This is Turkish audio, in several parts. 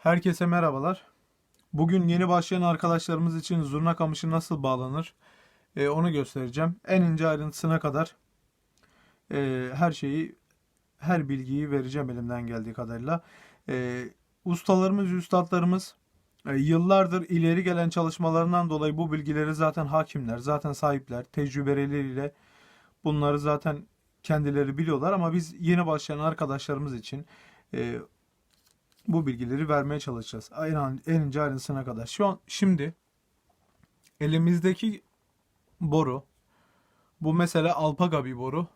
Herkese merhabalar. Bugün yeni başlayan arkadaşlarımız için zurna kamışı nasıl bağlanır e, onu göstereceğim. En ince ayrıntısına kadar e, her şeyi, her bilgiyi vereceğim elimden geldiği kadarıyla. E, ustalarımız, üstadlarımız e, yıllardır ileri gelen çalışmalarından dolayı bu bilgileri zaten hakimler, zaten sahipler, tecrübeleriyle bunları zaten kendileri biliyorlar ama biz yeni başlayan arkadaşlarımız için e, bu bilgileri vermeye çalışacağız. En, en ince ayrıntısına kadar. Şu an şimdi elimizdeki boru bu mesela alpaga bir boru.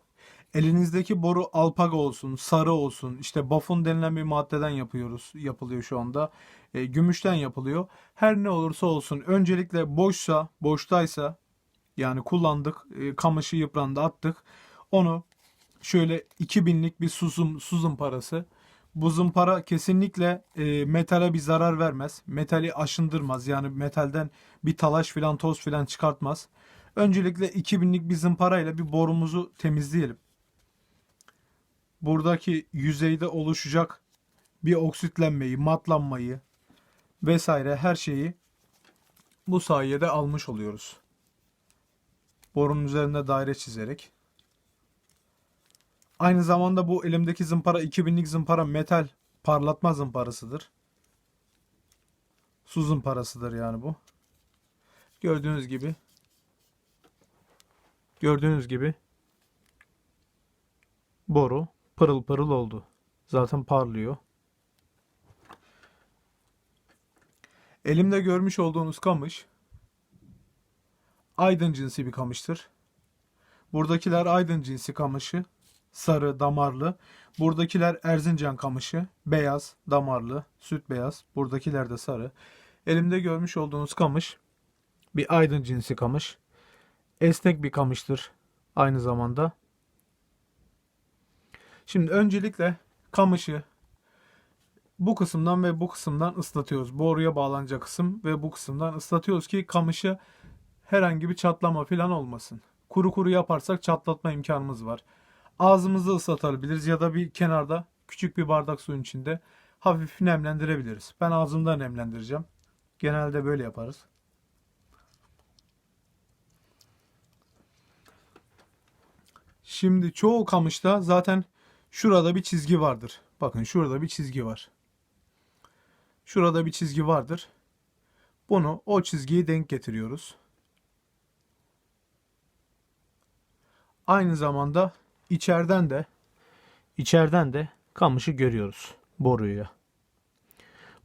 Elinizdeki boru alpaga olsun, sarı olsun, işte bafun denilen bir maddeden yapıyoruz, yapılıyor şu anda. E, gümüşten yapılıyor. Her ne olursa olsun öncelikle boşsa, boştaysa yani kullandık, e, kamışı yıprandı attık. Onu şöyle 2000'lik bir susum, su zımparası. Bu zımpara kesinlikle e, metale bir zarar vermez. Metali aşındırmaz. Yani metalden bir talaş filan toz filan çıkartmaz. Öncelikle 2000'lik bir zımparayla bir borumuzu temizleyelim. Buradaki yüzeyde oluşacak bir oksitlenmeyi, matlanmayı vesaire her şeyi bu sayede almış oluyoruz. Borunun üzerinde daire çizerek. Aynı zamanda bu elimdeki zımpara 2000'lik zımpara metal parlatma zımparasıdır. Su zımparasıdır yani bu. Gördüğünüz gibi gördüğünüz gibi boru pırıl pırıl oldu. Zaten parlıyor. Elimde görmüş olduğunuz kamış aydın cinsi bir kamıştır. Buradakiler aydın cinsi kamışı sarı, damarlı. Buradakiler Erzincan kamışı, beyaz, damarlı, süt beyaz. Buradakiler de sarı. Elimde görmüş olduğunuz kamış bir aydın cinsi kamış. Esnek bir kamıştır aynı zamanda. Şimdi öncelikle kamışı bu kısımdan ve bu kısımdan ıslatıyoruz. Boruya bağlanacak kısım ve bu kısımdan ıslatıyoruz ki kamışı herhangi bir çatlama falan olmasın. Kuru kuru yaparsak çatlatma imkanımız var ağzımızı ıslatabiliriz ya da bir kenarda küçük bir bardak suyun içinde hafif nemlendirebiliriz. Ben ağzımda nemlendireceğim. Genelde böyle yaparız. Şimdi çoğu kamışta zaten şurada bir çizgi vardır. Bakın şurada bir çizgi var. Şurada bir çizgi vardır. Bunu o çizgiyi denk getiriyoruz. Aynı zamanda içeriden de içeriden de kamışı görüyoruz boruya.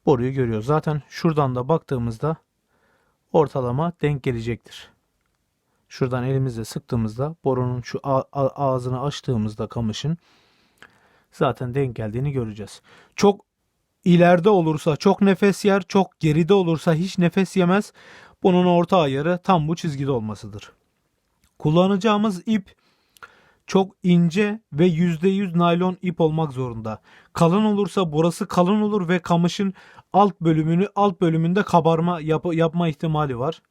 Boruyu görüyoruz. Zaten şuradan da baktığımızda ortalama denk gelecektir. Şuradan elimizle sıktığımızda borunun şu ağzını açtığımızda kamışın zaten denk geldiğini göreceğiz. Çok ileride olursa çok nefes yer, çok geride olursa hiç nefes yemez. Bunun orta ayarı tam bu çizgide olmasıdır. Kullanacağımız ip çok ince ve %100 naylon ip olmak zorunda. Kalın olursa burası kalın olur ve kamışın alt bölümünü alt bölümünde kabarma yap yapma ihtimali var.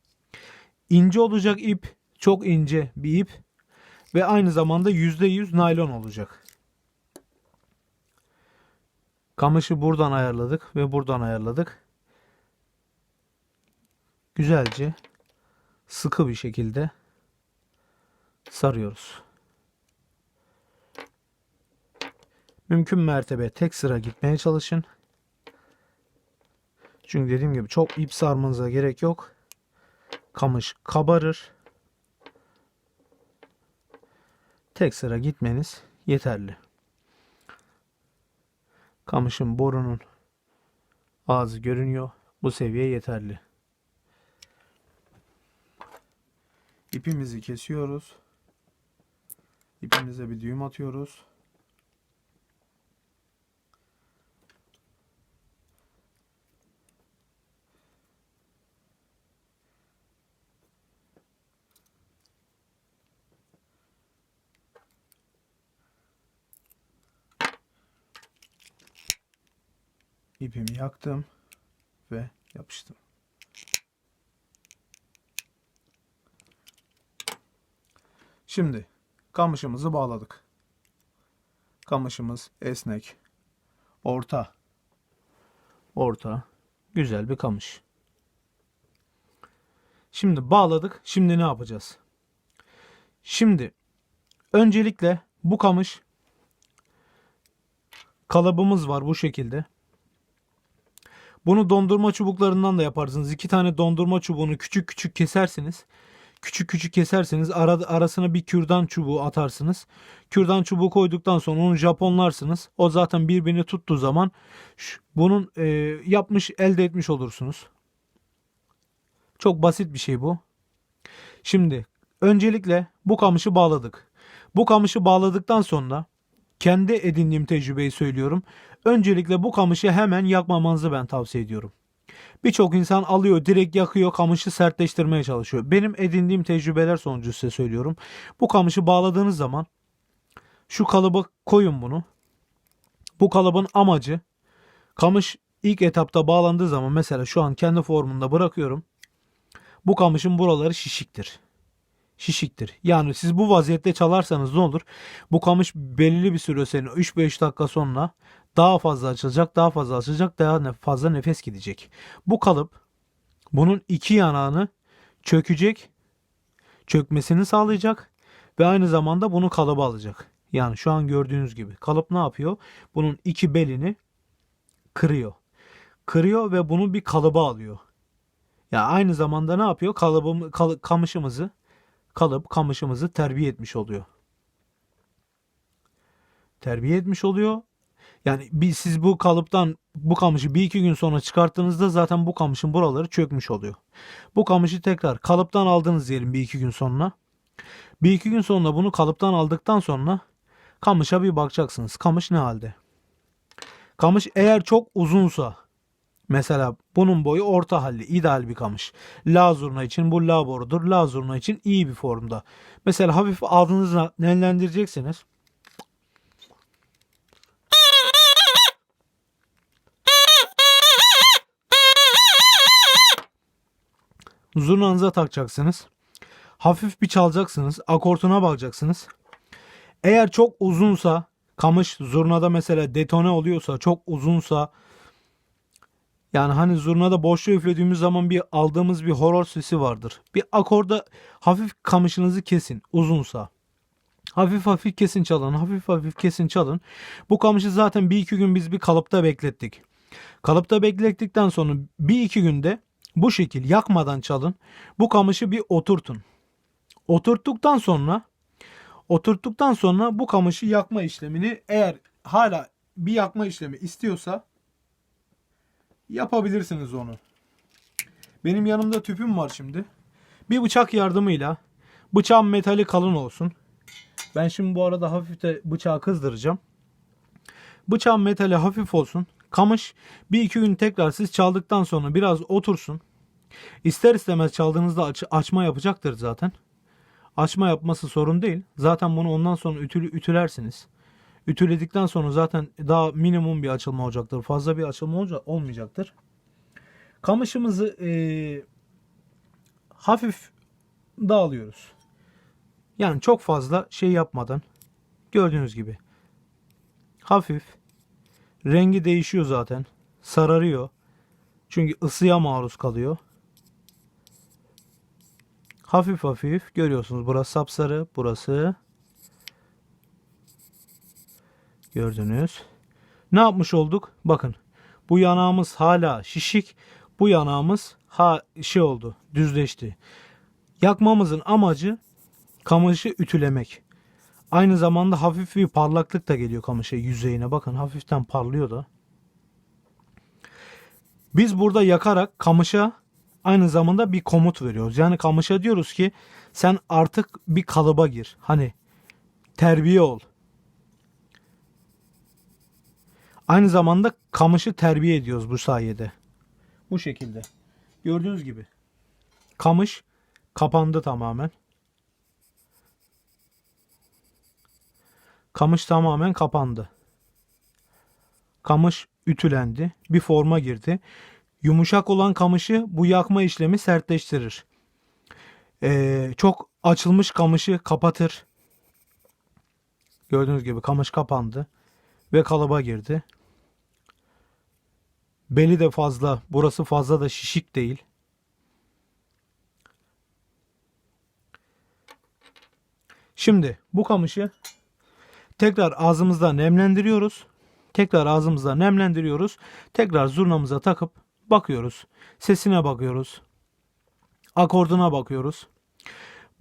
İnce olacak ip çok ince bir ip ve aynı zamanda %100 naylon olacak. Kamışı buradan ayarladık ve buradan ayarladık. Güzelce sıkı bir şekilde sarıyoruz. Mümkün mertebe tek sıra gitmeye çalışın. Çünkü dediğim gibi çok ip sarmanıza gerek yok. Kamış kabarır. Tek sıra gitmeniz yeterli. Kamışın borunun ağzı görünüyor. Bu seviye yeterli. İpimizi kesiyoruz. İpimize bir düğüm atıyoruz. İpimi yaktım ve yapıştım. Şimdi kamışımızı bağladık. Kamışımız esnek, orta, Orta. Güzel bir kamış. Şimdi bağladık. Şimdi ne yapacağız? Şimdi öncelikle bu kamış kalıbımız var bu şekilde. Bunu dondurma çubuklarından da yaparsınız. İki tane dondurma çubuğunu küçük küçük kesersiniz. Küçük küçük kesersiniz. Ara, arasına bir kürdan çubuğu atarsınız. Kürdan çubuğu koyduktan sonra onu japonlarsınız. O zaten birbirini tuttuğu zaman şu- bunun e, yapmış elde etmiş olursunuz. Çok basit bir şey bu. Şimdi öncelikle bu kamışı bağladık. Bu kamışı bağladıktan sonra kendi edindiğim tecrübeyi söylüyorum. Öncelikle bu kamışı hemen yakmamanızı ben tavsiye ediyorum. Birçok insan alıyor direkt yakıyor kamışı sertleştirmeye çalışıyor. Benim edindiğim tecrübeler sonucu size söylüyorum. Bu kamışı bağladığınız zaman şu kalıba koyun bunu. Bu kalıbın amacı kamış ilk etapta bağlandığı zaman mesela şu an kendi formunda bırakıyorum. Bu kamışın buraları şişiktir. Şişiktir. Yani siz bu vaziyette çalarsanız ne olur? Bu kamış belirli bir süre senin 3-5 dakika sonra daha fazla açılacak, daha fazla açılacak, daha fazla nefes gidecek. Bu kalıp bunun iki yanağını çökecek, çökmesini sağlayacak ve aynı zamanda bunu kalıba alacak. Yani şu an gördüğünüz gibi kalıp ne yapıyor? Bunun iki belini kırıyor. Kırıyor ve bunu bir kalıba alıyor. Ya aynı zamanda ne yapıyor? Kalıbım, kal- kamışımızı kalıp kamışımızı terbiye etmiş oluyor. Terbiye etmiş oluyor. Yani bir, siz bu kalıptan bu kamışı bir iki gün sonra çıkarttığınızda zaten bu kamışın buraları çökmüş oluyor. Bu kamışı tekrar kalıptan aldınız diyelim bir iki gün sonra. Bir iki gün sonra bunu kalıptan aldıktan sonra kamışa bir bakacaksınız. Kamış ne halde? Kamış eğer çok uzunsa Mesela bunun boyu orta halli, ideal bir kamış. La zurna için bu la borudur. La zurna için iyi bir formda. Mesela hafif ağzınızla nemlendireceksiniz. Zurnanıza takacaksınız. Hafif bir çalacaksınız. Akortuna bakacaksınız. Eğer çok uzunsa, kamış zurnada mesela detone oluyorsa, çok uzunsa, yani hani zurnada boşluğu üflediğimiz zaman bir aldığımız bir horor sesi vardır. Bir akorda hafif kamışınızı kesin uzunsa. Hafif hafif kesin çalın, hafif hafif kesin çalın. Bu kamışı zaten bir iki gün biz bir kalıpta beklettik. Kalıpta beklettikten sonra bir iki günde bu şekil yakmadan çalın. Bu kamışı bir oturtun. Oturttuktan sonra oturttuktan sonra bu kamışı yakma işlemini eğer hala bir yakma işlemi istiyorsa yapabilirsiniz onu. Benim yanımda tüpüm var şimdi. Bir bıçak yardımıyla bıçağın metali kalın olsun. Ben şimdi bu arada hafif de bıçağı kızdıracağım. Bıçağın metali hafif olsun. Kamış bir iki gün tekrar siz çaldıktan sonra biraz otursun. İster istemez çaldığınızda aç- açma yapacaktır zaten. Açma yapması sorun değil. Zaten bunu ondan sonra ütülü, ütülersiniz. Ütüledikten sonra zaten daha minimum bir açılma olacaktır. Fazla bir açılma olmayacaktır. Kamışımızı eee, hafif dağılıyoruz. Yani çok fazla şey yapmadan gördüğünüz gibi hafif rengi değişiyor zaten. Sararıyor. Çünkü ısıya maruz kalıyor. Hafif hafif görüyorsunuz. Burası sapsarı, burası Gördünüz. Ne yapmış olduk? Bakın. Bu yanağımız hala şişik. Bu yanağımız ha şey oldu. Düzleşti. Yakmamızın amacı kamışı ütülemek. Aynı zamanda hafif bir parlaklık da geliyor kamışa yüzeyine. Bakın hafiften parlıyor da. Biz burada yakarak kamışa aynı zamanda bir komut veriyoruz. Yani kamışa diyoruz ki sen artık bir kalıba gir. Hani terbiye ol. Aynı zamanda kamışı terbiye ediyoruz bu sayede. Bu şekilde. Gördüğünüz gibi. Kamış kapandı tamamen. Kamış tamamen kapandı. Kamış ütülendi. Bir forma girdi. Yumuşak olan kamışı bu yakma işlemi sertleştirir. Ee, çok açılmış kamışı kapatır. Gördüğünüz gibi kamış kapandı ve kalıba girdi. Beli de fazla, burası fazla da şişik değil. Şimdi bu kamışı tekrar ağzımızda nemlendiriyoruz. Tekrar ağzımızda nemlendiriyoruz. Tekrar zurnamıza takıp bakıyoruz. Sesine bakıyoruz. Akorduna bakıyoruz.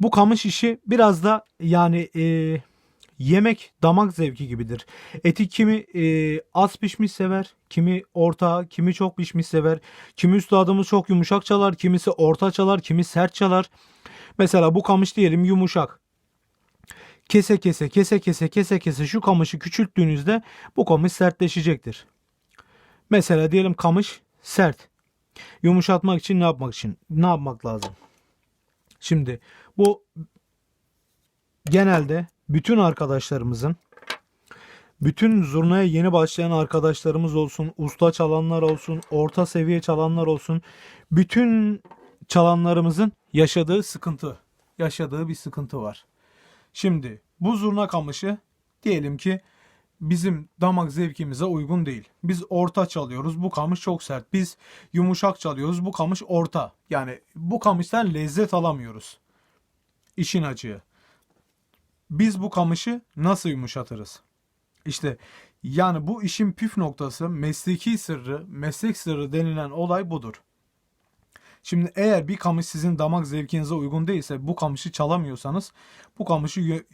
Bu kamış işi biraz da yani e, yemek damak zevki gibidir. Eti kimi e, az pişmiş sever, kimi orta, kimi çok pişmiş sever. Kimi üstadımız çok yumuşak çalar, kimisi orta çalar, kimi sert çalar. Mesela bu kamış diyelim yumuşak. Kese kese kese kese kese kese şu kamışı küçülttüğünüzde bu kamış sertleşecektir. Mesela diyelim kamış sert. Yumuşatmak için ne yapmak için? Ne yapmak lazım? Şimdi bu genelde bütün arkadaşlarımızın bütün zurnaya yeni başlayan arkadaşlarımız olsun, usta çalanlar olsun, orta seviye çalanlar olsun, bütün çalanlarımızın yaşadığı sıkıntı, yaşadığı bir sıkıntı var. Şimdi bu zurna kamışı diyelim ki bizim damak zevkimize uygun değil. Biz orta çalıyoruz. Bu kamış çok sert. Biz yumuşak çalıyoruz. Bu kamış orta. Yani bu kamıştan lezzet alamıyoruz. İşin acığı. Biz bu kamışı nasıl yumuşatırız? İşte yani bu işin püf noktası mesleki sırrı, meslek sırrı denilen olay budur. Şimdi eğer bir kamış sizin damak zevkinize uygun değilse bu kamışı çalamıyorsanız bu kamışı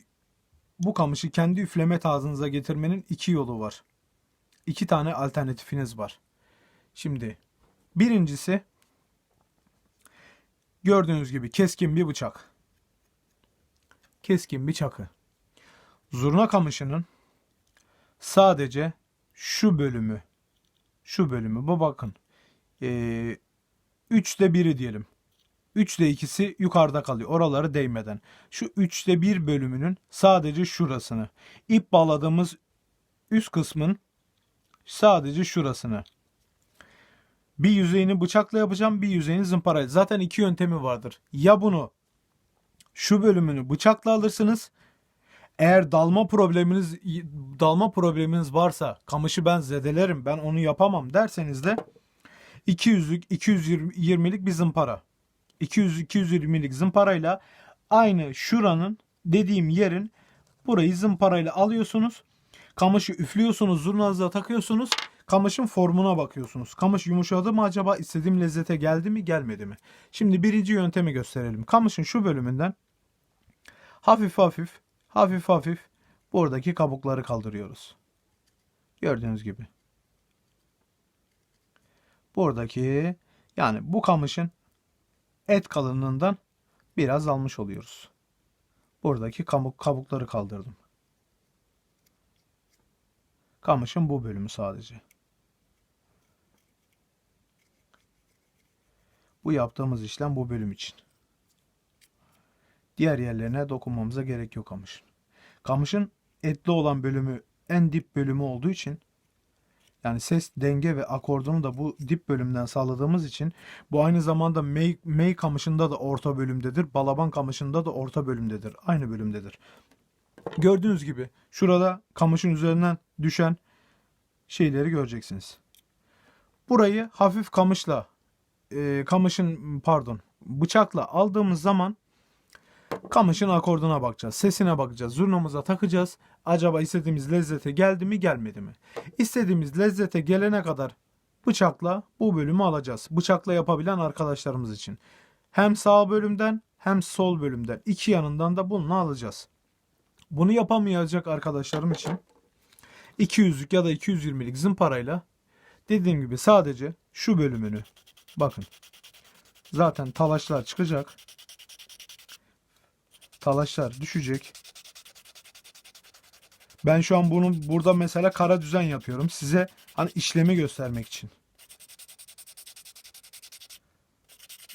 bu kamışı kendi üfleme tarzınıza getirmenin iki yolu var. İki tane alternatifiniz var. Şimdi birincisi gördüğünüz gibi keskin bir bıçak. Keskin bir çakı. Zurna kamışının sadece şu bölümü şu bölümü bu bakın ee, üçte biri diyelim. Üçte ikisi yukarıda kalıyor. Oraları değmeden. Şu üçte bir bölümünün sadece şurasını. ip bağladığımız üst kısmın sadece şurasını. Bir yüzeyini bıçakla yapacağım, bir yüzeyini zımparayla. Zaten iki yöntemi vardır. Ya bunu şu bölümünü bıçakla alırsınız. Eğer dalma probleminiz dalma probleminiz varsa kamışı ben zedelerim, ben onu yapamam derseniz de 200'lük 220'lik bir zımpara. 200-220'lik zımparayla aynı şuranın dediğim yerin burayı zımparayla alıyorsunuz. Kamışı üflüyorsunuz, zurnanıza takıyorsunuz. Kamışın formuna bakıyorsunuz. Kamış yumuşadı mı acaba istediğim lezzete geldi mi gelmedi mi? Şimdi birinci yöntemi gösterelim. Kamışın şu bölümünden hafif hafif hafif hafif buradaki kabukları kaldırıyoruz. Gördüğünüz gibi. Buradaki yani bu kamışın et kalınlığından biraz almış oluyoruz. Buradaki kabuk, kabukları kaldırdım. Kamışın bu bölümü sadece. Bu yaptığımız işlem bu bölüm için. Diğer yerlerine dokunmamıza gerek yok kamışın. Kamışın etli olan bölümü en dip bölümü olduğu için yani ses denge ve akordunu da bu dip bölümden sağladığımız için bu aynı zamanda May, May kamışında da orta bölümdedir. Balaban kamışında da orta bölümdedir. Aynı bölümdedir. Gördüğünüz gibi şurada kamışın üzerinden düşen şeyleri göreceksiniz. Burayı hafif kamışla e, kamışın pardon bıçakla aldığımız zaman kamışın akorduna bakacağız. Sesine bakacağız. Zurnamıza takacağız. Acaba istediğimiz lezzete geldi mi gelmedi mi? İstediğimiz lezzete gelene kadar bıçakla bu bölümü alacağız. Bıçakla yapabilen arkadaşlarımız için. Hem sağ bölümden hem sol bölümden iki yanından da bunu alacağız. Bunu yapamayacak arkadaşlarım için 200'lük ya da 220'lik zımparayla dediğim gibi sadece şu bölümünü bakın zaten talaşlar çıkacak talaşlar düşecek. Ben şu an bunu burada mesela kara düzen yapıyorum. Size hani işlemi göstermek için.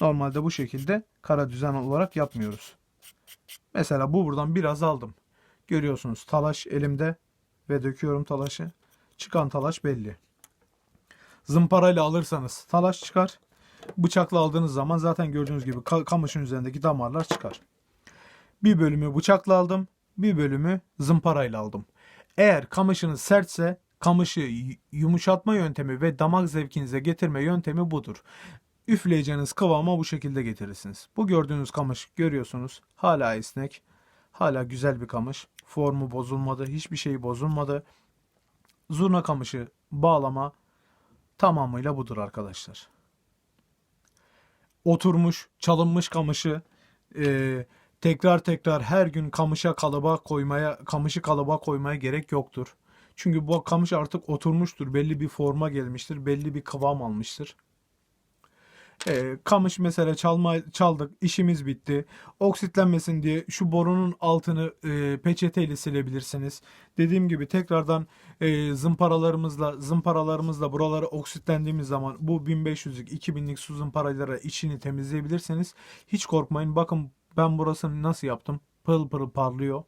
Normalde bu şekilde kara düzen olarak yapmıyoruz. Mesela bu buradan biraz aldım. Görüyorsunuz talaş elimde ve döküyorum talaşı. Çıkan talaş belli. Zımparayla alırsanız talaş çıkar. Bıçakla aldığınız zaman zaten gördüğünüz gibi ka- kamışın üzerindeki damarlar çıkar. Bir bölümü bıçakla aldım, bir bölümü zımparayla aldım. Eğer kamışınız sertse kamışı yumuşatma yöntemi ve damak zevkinize getirme yöntemi budur. Üfleyeceğiniz kıvama bu şekilde getirirsiniz. Bu gördüğünüz kamış görüyorsunuz. Hala esnek. Hala güzel bir kamış. Formu bozulmadı. Hiçbir şey bozulmadı. Zurna kamışı bağlama tamamıyla budur arkadaşlar. Oturmuş, çalınmış kamışı e, tekrar tekrar her gün kamışa kalıba koymaya, kamışı kalıba koymaya gerek yoktur. Çünkü bu kamış artık oturmuştur. Belli bir forma gelmiştir. Belli bir kıvam almıştır. E, kamış mesela çalma çaldık, işimiz bitti. Oksitlenmesin diye şu borunun altını e, peçeteyle silebilirsiniz. Dediğim gibi tekrardan e, zımparalarımızla zımparalarımızla buraları oksitlendiğimiz zaman bu 1500'lük 2000'lik su zımparalara içini temizleyebilirsiniz. Hiç korkmayın. Bakın ben burasını nasıl yaptım. Pırıl pırıl parlıyor.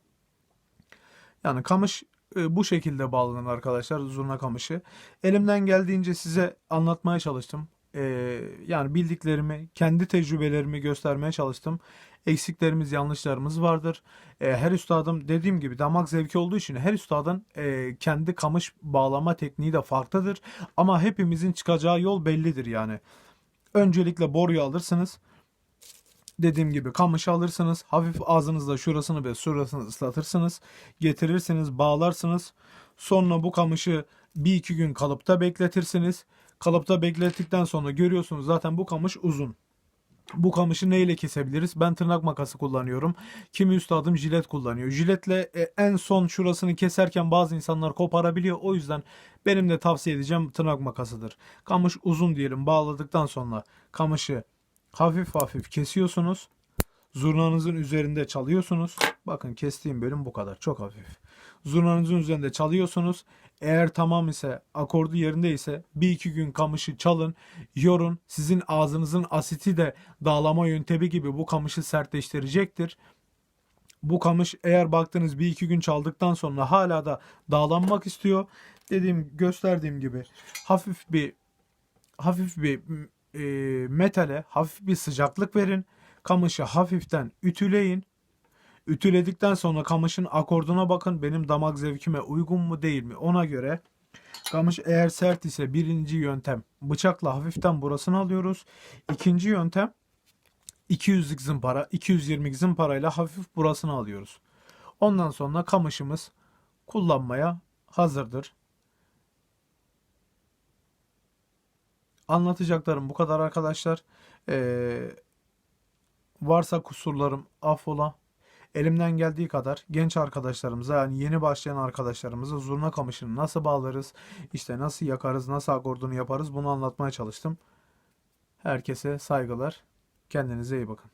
Yani kamış e, bu şekilde bağlanır arkadaşlar zurna kamışı. Elimden geldiğince size anlatmaya çalıştım. E, yani bildiklerimi, kendi tecrübelerimi göstermeye çalıştım. Eksiklerimiz, yanlışlarımız vardır. E, her üstadım dediğim gibi damak zevki olduğu için her üstadın e, kendi kamış bağlama tekniği de farklıdır. Ama hepimizin çıkacağı yol bellidir yani. Öncelikle boruyu alırsınız. Dediğim gibi kamışı alırsınız. Hafif ağzınızla şurasını ve şurasını ıslatırsınız. Getirirsiniz, bağlarsınız. Sonra bu kamışı bir iki gün kalıpta bekletirsiniz. Kalıpta beklettikten sonra görüyorsunuz zaten bu kamış uzun. Bu kamışı neyle kesebiliriz? Ben tırnak makası kullanıyorum. Kimi üstadım jilet kullanıyor. Jiletle e, en son şurasını keserken bazı insanlar koparabiliyor. O yüzden benim de tavsiye edeceğim tırnak makasıdır. Kamış uzun diyelim bağladıktan sonra kamışı hafif hafif kesiyorsunuz. Zurnanızın üzerinde çalıyorsunuz. Bakın kestiğim bölüm bu kadar. Çok hafif. Zurnanızın üzerinde çalıyorsunuz. Eğer tamam ise akordu yerinde ise bir iki gün kamışı çalın, yorun. Sizin ağzınızın asiti de dağlama yöntemi gibi bu kamışı sertleştirecektir. Bu kamış eğer baktınız bir iki gün çaldıktan sonra hala da dağlanmak istiyor. Dediğim gösterdiğim gibi hafif bir hafif bir e, metale hafif bir sıcaklık verin. Kamışı hafiften ütüleyin. Ütüledikten sonra kamışın akorduna bakın. Benim damak zevkime uygun mu değil mi? Ona göre kamış eğer sert ise birinci yöntem bıçakla hafiften burasını alıyoruz. İkinci yöntem 200'lik zımpara, 220'lik zımparayla hafif burasını alıyoruz. Ondan sonra kamışımız kullanmaya hazırdır. Anlatacaklarım bu kadar arkadaşlar. Ee, varsa kusurlarım affola. Elimden geldiği kadar genç arkadaşlarımıza yani yeni başlayan arkadaşlarımıza zurna kamışını nasıl bağlarız, işte nasıl yakarız, nasıl akordunu yaparız bunu anlatmaya çalıştım. Herkese saygılar. Kendinize iyi bakın.